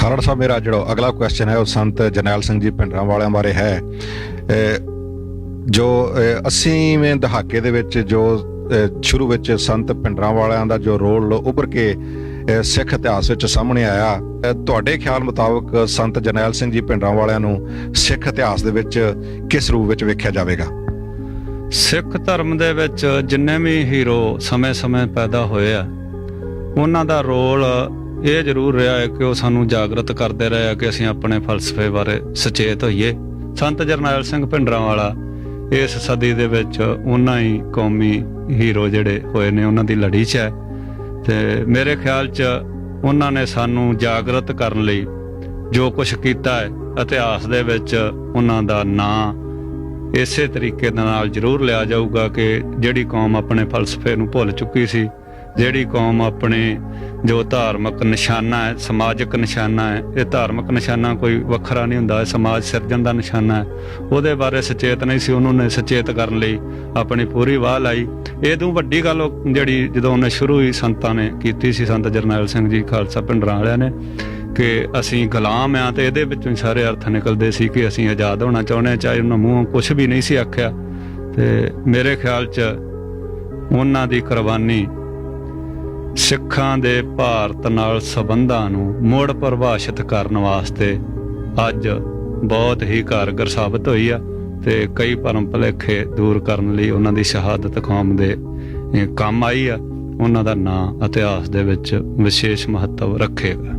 ਖਰੜ ਸਾਹਿਬ, ਮੇਰਾ ਜਿਹੜਾ ਅਗਲਾ ਕੁਐਸਚਨ ਹੈ, ਉਹ ਸੰਤ ਜਰਨੈਲ ਸਿੰਘ ਜੀ ਭਿੰਡਰਾਂ ਵਾਲਿਆਂ ਬਾਰੇ ਹੈ। ਜੋ, ਅਹ 80ਵੇਂ ਦਹਾਕੇ ਦੇ ਵਿੱਚ ਜੋ ਸ਼ੁਰੂ ਵਿੱਚ ਸੰਤ ਭਿੰਡਰਾਂ ਵਾਲਿਆਂ ਦਾ ਜੋ ਰੋਲ ਉੱਭਰ ਕੇ ਸਿੱਖ ਇਤਿਹਾਸ ਵਿੱਚ ਸਾਹਮਣੇ ਆਇਆ ਤੁਹਾਡੇ ਖਿਆਲ ਮੁਤਾਬਕ ਸੰਤ ਜਰਨੈਲ ਸਿੰਘ ਜੀ ਭਿੰਡਰਾਂ ਵਾਲਿਆਂ ਨੂੰ ਸਿੱਖ ਇਤਿਹਾਸ ਦੇ ਵਿੱਚ ਕਿਸ ਰੂਪ ਵਿੱਚ ਵੇਖਿਆ ਜਾਵੇਗਾ? ਸਿੱਖ ਧਰਮ ਦੇ ਵਿੱਚ ਜਿੰਨੇ ਵੀ ਹੀਰੋ ਸਮੇਂ-ਸਮੇਂ ਪੈਦਾ ਹੋਏ ਆ, ਉਹਨਾਂ ਦਾ ਰੋਲ ਇਹ ਜ਼ਰੂਰ ਰਿਹਾ ਹੈ ਕਿ ਉਹ ਸਾਨੂੰ ਜਾਗਰਤ ਕਰਦੇ ਰਹੇ ਆ ਕਿ ਅਸੀਂ ਆਪਣੇ ਫਲਸਫੇ ਬਾਰੇ ਸੁਚੇਤ ਹੋਈਏ। ਸੰਤ ਜਰਨੈਲ ਸਿੰਘ ਭਿੰਡਰਾਂ ਵਾਲਾ ਇਸ ਸਦੀ ਦੇ ਵਿੱਚ ਉਹਨਾਂ ਹੀ ਕੌਮੀ ਹੀਰੋ ਜਿਹੜੇ ਹੋਏ ਨੇ, ਉਹਨਾਂ ਦੀ ਲੜੀ 'ਚ ਹੈ। ਤੇ ਮੇਰੇ ਖਿਆਲ 'ਚ ਉਹਨਾਂ ਨੇ ਸਾਨੂੰ ਜਾਗਰਤ ਕਰਨ ਲਈ ਜੋ ਕੁਝ ਕੀਤਾ ਹੈ, ਇਤਿਹਾਸ ਦੇ ਵਿੱਚ ਉਹਨਾਂ ਦਾ ਨਾਂ ਇਸੇ ਤਰੀਕੇ ਦੇ ਨਾਲ ਜ਼ਰੂਰ ਲਿਆ ਜਾਊਗਾ ਕਿ ਜਿਹੜੀ ਕੌਮ ਆਪਣੇ ਫਲਸਫੇ ਨੂੰ ਭੁੱਲ ਚੁੱਕੀ ਸੀ, ਜਿਹੜੀ ਕੌਮ ਆਪਣੇ ਜੋ ਧਾਰਮਿਕ ਨਿਸ਼ਾਨਾ ਹੈ, ਸਮਾਜਿਕ ਨਿਸ਼ਾਨਾ ਹੈ, ਇਹ ਧਾਰਮਿਕ ਨਿਸ਼ਾਨਾ ਕੋਈ ਵੱਖਰਾ ਨਹੀਂ ਹੁੰਦਾ, ਇਹ ਸਮਾਜ ਸਿਰਜਣ ਦਾ ਨਿਸ਼ਾਨਾ ਹੈ। ਉਹਦੇ ਬਾਰੇ ਸੁਚੇਤ ਨਹੀਂ ਸੀ, ਉਹਨਾਂ ਨੇ ਸੁਚੇਤ ਕਰਨ ਲਈ ਆਪਣੀ ਪੂਰੀ ਵਾਹ ਲਾਈ। ਇਹ ਤੋਂ ਵੱਡੀ ਗੱਲ ਉਹ ਜਿਹੜੀ ਜਦੋਂ ਉਹਨੇ ਸ਼ੁਰੂ ਹੋਈ, ਸੰਤਾਂ ਨੇ ਕੀਤੀ ਸੀ, ਸੰਤ ਜਰਨੈਲ ਸਿੰਘ ਜੀ, ਖਾਲਸਾ ਪਿੰਡਰਾਂ ਵਾਲਿਆਂ ਨੇ, ਕਿ ਅਸੀਂ ਗੁਲਾਮ ਆ ਤੇ ਇਹਦੇ ਵਿੱਚੋਂ ਸਾਰੇ ਅਰਥ ਨਿਕਲਦੇ ਸੀ ਕਿ ਅਸੀਂ ਆਜ਼ਾਦ ਹੋਣਾ ਚਾਹੁੰਦੇ ਹਾਂ, ਚਾਹੇ ਉਹਨਾਂ ਮੂੰਹੋਂ ਕੁਝ ਵੀ ਨਹੀਂ ਸੀ ਆਖਿਆ। ਤੇ ਮੇਰੇ ਖਿਆਲ 'ਚ ਉਹਨਾਂ ਦੀ ਕੁਰਬਾਨੀ ਸਿੱਖਾਂ ਦੇ ਭਾਰਤ ਨਾਲ ਸਬੰਧਾਂ ਨੂੰ ਮੁੜ ਪਰਿਭਾਸ਼ਿਤ ਕਰਨ ਵਾਸਤੇ ਅੱਜ ਬਹੁਤ ਹੀ ਕਾਰਗਰ ਸਾਬਤ ਹੋਈ ਆ ਤੇ ਕਈ ਭਰਮ ਭੁਲੇਖੇ ਦੂਰ ਕਰਨ ਲਈ ਉਹਨਾਂ ਦੀ ਸ਼ਹਾਦਤ ਕੌਮ ਦੇ ਕੰਮ ਆਈ ਆ। ਉਹਨਾਂ ਦਾ ਨਾਂ ਇਤਿਹਾਸ ਦੇ ਵਿੱਚ ਵਿਸ਼ੇਸ਼ ਮਹੱਤਵ ਰੱਖੇਗਾ